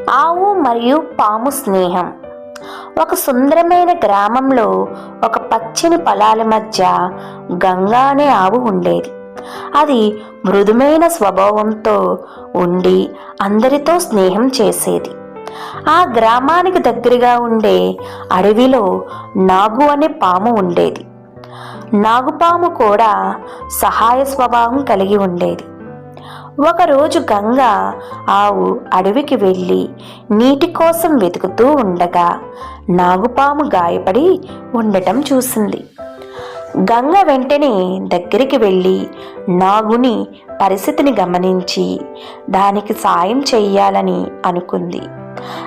ఆవు మరియు పాము స్నేహం. ఒక సుందరమైన గ్రామంలో ఒక పచ్చని పొలాల మధ్య గంగా అనే ఆవు ఉండేది. అది మృదుమైన స్వభావంతో ఉండి అందరితో స్నేహం చేసేది. ఆ గ్రామానికి దగ్గరగా ఉండే అడవిలో నాగు అనే పాము ఉండేది. నాగుపాము కూడా సహాయ స్వభావం కలిగి ఉండేది. ఒకరోజు గంగ ఆవు అడవికి వెళ్ళి నీటి కోసం వెతుకుతూ ఉండగా నాగుపాము గాయపడి ఉండటం చూసింది. గంగ వెంటనే దగ్గరికి వెళ్ళి నాగుని పరిస్థితిని గమనించి దానికి సాయం చెయ్యాలని అనుకుంది.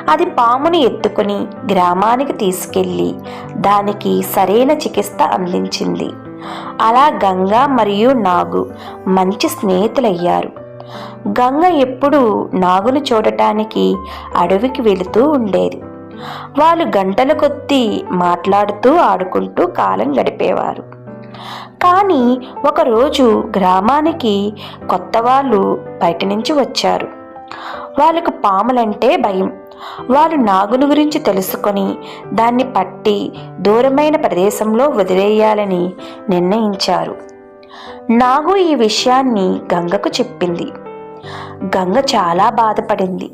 అది పాముని ఎత్తుకుని గ్రామానికి తీసుకెళ్ళి దానికి సరైన చికిత్స అందించింది. అలా గంగ మరియు నాగు మంచి స్నేహితులయ్యారు. గంగ ఎప్పుడూ నాగును చూడటానికి అడవికి వెళుతూ ఉండేది. వాళ్ళు గంటల కొద్దీ మాట్లాడుతూ ఆడుకుంటూ కాలం గడిపేవారు. కానీ ఒకరోజు గ్రామానికి కొత్త వాళ్ళు బయట నుంచి వచ్చారు. వాళ్ళకు పాములంటే భయం. వారు నాగును గురించి తెలుసుకొని దాన్ని పట్టి దూరమైన ప్రదేశంలో వదిలేయాలని నిర్ణయించారు. నాగు ఈ విషయాన్ని గంగకు చెప్పింది. గంగ చాలా బాధపడింది.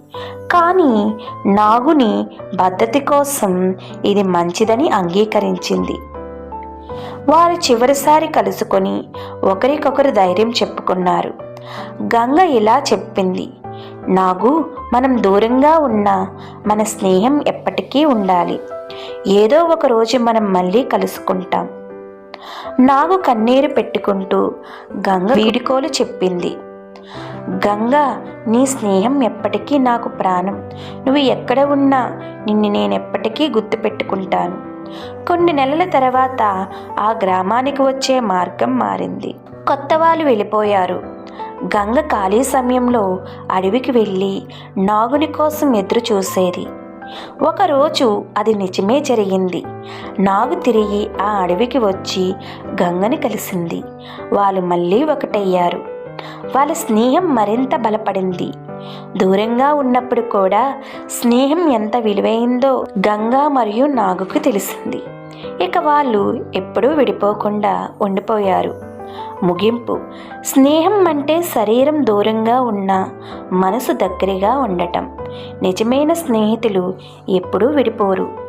కానీ నాగుని పద్ధతి కోసం ఇది మంచిదని అంగీకరించింది. వారు చివరిసారి కలుసుకొని ఒకరికొకరు ధైర్యం చెప్పుకున్నారు. గంగ ఇలా చెప్పింది. నాగు మనం దూరంగా ఉన్న మన స్నేహం ఎప్పటికీ ఉండాలి. ఏదో ఒక రోజు మనం మళ్ళీ కలుసుకుంటాం. నాగు కన్నీరు పెట్టుకుంటూ గంగ వీడుకోలు చెప్పింది. గంగ నీ స్నేహం ఎప్పటికీ నాకు ప్రాణం. నువ్వు ఎక్కడ ఉన్నా నిన్ను నేను ఎప్పటికీ గుర్తుపెట్టుకుంటాను కొన్ని నెలల తర్వాత ఆ గ్రామానికి వచ్చే మార్గం మారింది. కొత్త వాళ్ళు వెళ్ళిపోయారు. గంగ ఖాళీ సమయంలో అడవికి వెళ్ళి నాగుని కోసం ఎదురు చూసేది. ఒకరోజు అది నిజమే జరిగింది. నాగు తిరిగి ఆ అడవికి వచ్చి గంగని కలిసింది. వాళ్ళు మళ్ళీ ఒకటయ్యారు. వాళ్ళ స్నేహం మరింత బలపడింది. దూరంగా ఉన్నప్పుడు కూడా స్నేహం ఎంత విలువైందో గంగా మరియు నాగుకు తెలిసింది. ఇక వాళ్ళు ఎప్పుడూ విడిపోకుండా ఉండిపోయారు. ముగింపు. స్నేహం అంటే శరీరం దూరంగా ఉన్న మనసు దగ్గరగా ఉండటం. నిజమైన స్నేహితులు ఎప్పుడూ విడిపోరు.